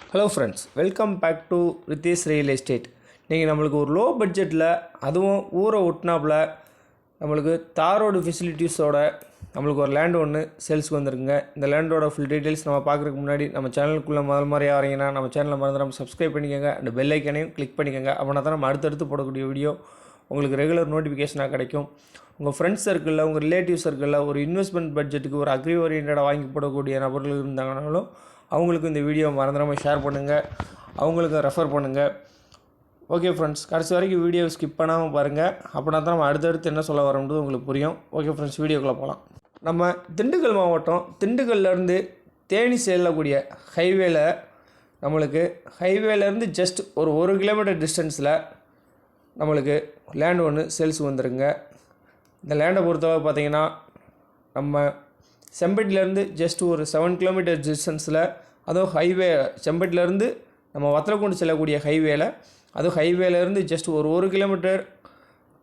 Hello friends welcome back to Rithees real estate நீங்கள் நம்மளுக்கு ஒரு லோ பட்ஜெட்டில் அதுவும் ஊரை ஒட்டினாப்புல நம்மளுக்கு தாரோடு ஃபெசிலிட்டிஸோட நம்மளுக்கு ஒரு லேண்ட் ஒன்று சேல்ஸுக்கு வந்திருக்குங்க. இந்த லேண்டோட ஃபுல் டீட்டெயில்ஸ் நம்ம பார்க்குறதுக்கு முன்னாடி நம்ம சேனலுக்குள்ளே முதல் முறையாக வரீங்கன்னா நம்ம சேனலை நம்ம சப்ஸ்கிரைப் பண்ணிக்கோங்க. அந்த பெல் ஐக்கனையும் கிளிக் பண்ணிக்கோங்க. அப்படின்னா தான் நம்ம அடுத்தடுத்து போடக்கூடிய வீடியோ உங்களுக்கு ரெகுலர் நோட்டிஃபிகேஷனாக கிடைக்கும். உங்கள் ஃப்ரெண்ட்ஸ் சர்க்கிளில் உங்கள் ரிலேட்டிவ் சர்க்கிளில் ஒரு இன்வெஸ்ட்மெண்ட் பட்ஜெட்டுக்கு ஒரு அக்ரி ஓரியன்டாக வாங்கி போடக்கூடிய நபர்கள் இருந்தாங்கனாலும் அவங்களுக்கு இந்த வீடியோ மறந்துடாமல் ஷேர் பண்ணுங்கள் அவங்களுக்கு ரெஃபர் பண்ணுங்கள் ஓகே ஃப்ரெண்ட்ஸ் கடைசி வரைக்கும் வீடியோ ஸ்கிப் பண்ணாமல் பாருங்கள் அப்படின்னா தான் நம்ம அடுத்தடுத்து என்ன சொல்ல வரோன்றது உங்களுக்கு புரியும். ஓகே ஃப்ரெண்ட்ஸ் வீடியோக்குள்ளே போகலாம் நம்ம திண்டுக்கல் மாவட்டம் திண்டுக்கல்லேருந்து தேனி செல்லக்கூடிய ஹைவேல நம்மளுக்கு ஹைவேலேருந்து ஜஸ்ட் ஒரு ஒரு கிலோமீட்டர் டிஸ்டன்ஸில் நம்மளுக்கு லேண்ட் ஒன்று சேல்ஸ் வந்துருங்க. இந்த லேண்டை பொறுத்தளவு பார்த்தீங்கன்னா நம்ம செம்பட்டிலேருந்து ஜஸ்ட் ஒரு செவன் கிலோமீட்டர் டிஸ்டன்ஸில் அதுவும் ஹைவே செம்பட்டிலேருந்து நம்ம வத்தலக்குண்டு செல்லக்கூடிய ஹைவேல அதுவும் ஹைவேலேருந்து ஜஸ்ட் ஒரு ஒரு கிலோமீட்டர்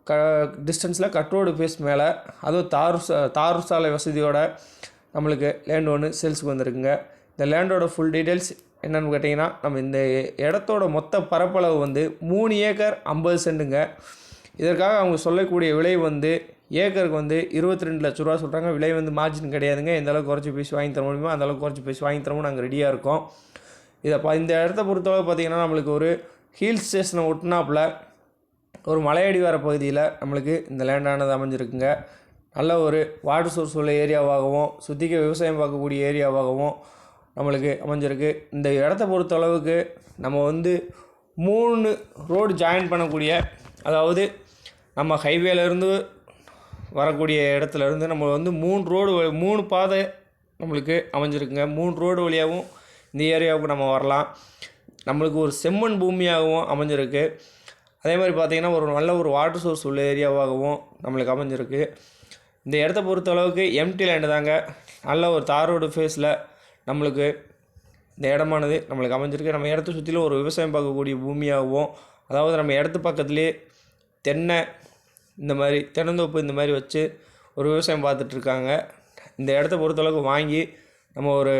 க டிஸ்டன்ஸில் கட்ரோடு பேஸ் ஃபேஸ் மேலே அதுவும் தார் சா- தார் சாலை வசதியோட நம்மளுக்கு லேண்ட் ஒன்று சேல்ஸுக்கு வந்திருக்குங்க. இந்த லேண்டோட ஃபுல் டீட்டெயில்ஸ் என்னென்னு கேட்டிங்கன்னா நம்ம இந்த இடத்தோட மொத்த பரப்பளவு வந்து மூணு ஏக்கர் ஐம்பது சென்ட்டுங்க இதற்காக அவங்க சொல்லக்கூடிய விலை வந்து ஏக்கருக்கு வந்து இருபத்தி ரெண்டு லட்ச ரூபா சொல்கிறாங்க விலை வந்து மார்ஜின் கிடையாதுங்க. எந்த அளவுக்கு குறைச்சி பேசி வாங்கி தர முடியுமோ அந்த அளவுக்கு குறைச்சி பேசி வாங்கி தரவும் நாங்கள் ரெடியாக இருக்கோம். இதை ப இந்த இடத்த பொறுத்தளவு பார்த்திங்கன்னா நம்மளுக்கு ஒரு ஹில் ஸ்டேஷனை ஒட்டினாப்பில் ஒரு மலையடிவார பகுதியில் நம்மளுக்கு இந்த லேண்டானது அமைஞ்சிருக்குங்க. நல்ல ஒரு வாட்டர் சோர்ஸ் உள்ள ஏரியாவாகவும் சுத்திக்க விவசாயம் பார்க்கக்கூடிய ஏரியாவாகவும் நம்மளுக்கு அமைஞ்சிருக்கு. இந்த இடத்த பொறுத்த அளவுக்கு நம்ம வந்து மூணு ரோடு ஜாயின் பண்ணக்கூடிய அதாவது நம்ம ஹைவேலேருந்து வரக்கூடிய இடத்துல இருந்து நம்ம வந்து மூணு ரோடு மூணு பாதை நம்மளுக்கு அமைஞ்சிருக்குங்க. மூணு ரோடு வழியாகவும் இந்த ஏரியாவுக்கு நம்ம வரலாம். நம்மளுக்கு ஒரு செம்மண் பூமியாகவும் அமைஞ்சிருக்கு. அதே மாதிரி பார்த்திங்கன்னா ஒரு நல்ல ஒரு வாட்டர் சோர்ஸ் உள்ள ஏரியாவாகவும் நம்மளுக்கு அமைஞ்சிருக்கு. இந்த இடத்த பொறுத்த அளவுக்கு எம்டி லேண்டு தாங்க. நல்ல ஒரு தார் ரோடு ஃபேஸில் நம்மளுக்கு இந்த இடமானது நம்மளுக்கு அமைஞ்சிருக்கு. நம்ம இடத்த சுற்றிலும் ஒரு விவசாயம் பார்க்கக்கூடிய பூமியாகவும் அதாவது நம்ம இடத்து பக்கத்துலேயே தென்னை இந்த மாதிரி தென்னந்தோப்பு இந்த மாதிரி வச்சு ஒரு விவசாயம் பார்த்துட்ருக்காங்க. இந்த இடத்த பொறுத்தளவுக்கு வாங்கி நம்ம ஒரு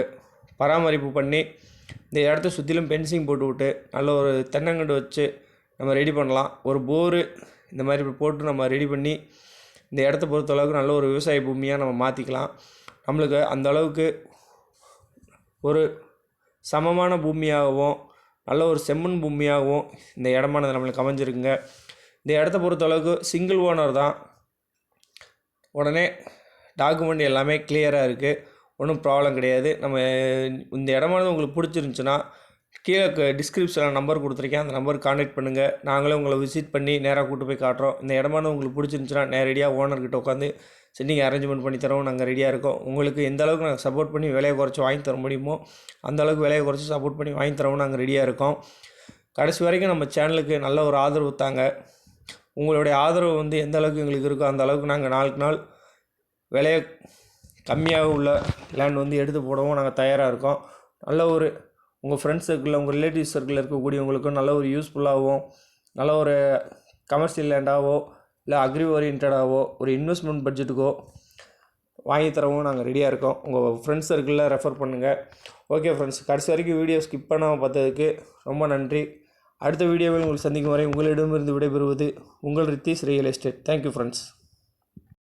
பராமரிப்பு பண்ணி இந்த இடத்த சுற்றிலும் பென்சிங் போட்டு விட்டு நல்ல ஒரு தென்னங்கண்டு வச்சு நம்ம ரெடி பண்ணலாம். ஒரு போரு இந்த மாதிரி போட்டு நம்ம ரெடி பண்ணி இந்த இடத்த பொறுத்தளவுக்கு நல்ல ஒரு விவசாய பூமியாக நம்ம மாற்றிக்கலாம் நம்மளுக்கு அந்த அளவுக்கு ஒரு சமமான பூமியாகவும் நல்ல ஒரு செம்மண் பூமியாகவும் இந்த இடமானது நம்மளுக்கு அமைஞ்சிருக்குங்க. இந்த இடத்த பொறுத்தளவுக்கு சிங்கிள் ஓனர் தான். உடனே டாக்குமெண்ட் எல்லாமே கிளியராக இருக்குது ஒன்றும் ப்ராப்ளம் கிடையாது. நம்ம இந்த இடமானது உங்களுக்கு பிடிச்சிருந்துச்சுன்னா கீழே டிஸ்கிரிப்ஷனில் நம்பர் கொடுத்துருக்கேன். அந்த நம்பருக்கு காண்டாக்ட் பண்ணுங்கள் நாங்களே உங்களை விசிட் பண்ணி நேராக கூட்டு போய் காட்டுறோம். இந்த இடமானது உங்களுக்கு பிடிச்சிருந்துச்சுன்னா நேரடியாக ஓனர்கிட்ட உட்காந்து செட்டிங் அரேஞ்ச்மெண்ட் பண்ணி தரவும் நாங்கள் ரெடியாக இருக்கோம். உங்களுக்கு எந்த அளவுக்கு நாங்கள் சப்போர்ட் பண்ணி விலையை குறைச்சி வாங்கி தர முடியுமோ அந்த அளவுக்கு விலையை குறைச்சி சப்போர்ட் பண்ணி வாங்கி தரவும் நாங்கள் ரெடியாக இருக்கோம். கடைசி வரைக்கும் நம்ம சேனலுக்கு நல்ல ஒரு ஆதரவு தாங்க. உங்களுடைய ஆதரவு வந்து எந்த அளவுக்கு எங்களுக்கு இருக்கோ அந்த அளவுக்கு நாங்கள் நாளுக்கு நாள் விலையை கம்மியாக உள்ள லேண்ட் வந்து எடுத்து போடவும் நாங்கள் தயாராக இருக்கோம். நல்ல ஒரு உங்கள் ஃப்ரெண்ட்ஸ் சர்க்கிளில் உங்கள் ரிலேட்டிவ் சர்க்கிளில் இருக்கக்கூடியவங்களுக்கும் நல்ல ஒரு யூஸ்ஃபுல்லாகவும் நல்ல ஒரு கமர்ஷியல் லேண்டாகவோ இல்லை அக்ரி ஓரியன்டாகவோ ஒரு இன்வெஸ்ட்மெண்ட் பட்ஜெட்டுக்கோ வாங்கி தரவும் நாங்கள் ரெடியாக இருக்கோம். உங்கள் ஃப்ரெண்ட்ஸ் சர்க்கிளில் ரெஃபர் பண்ணுங்கள் ஓகே ஃப்ரெண்ட்ஸ் கடைசி வரைக்கும் வீடியோ ஸ்கிப் பண்ணாமல் பார்த்ததுக்கு ரொம்ப நன்றி. அடுத்த வீடியோவில் உங்களை சந்திக்கும் வரை உங்களிடமிருந்து விடைபெறுவது உங்கள் Rithees real estate. Thank you friends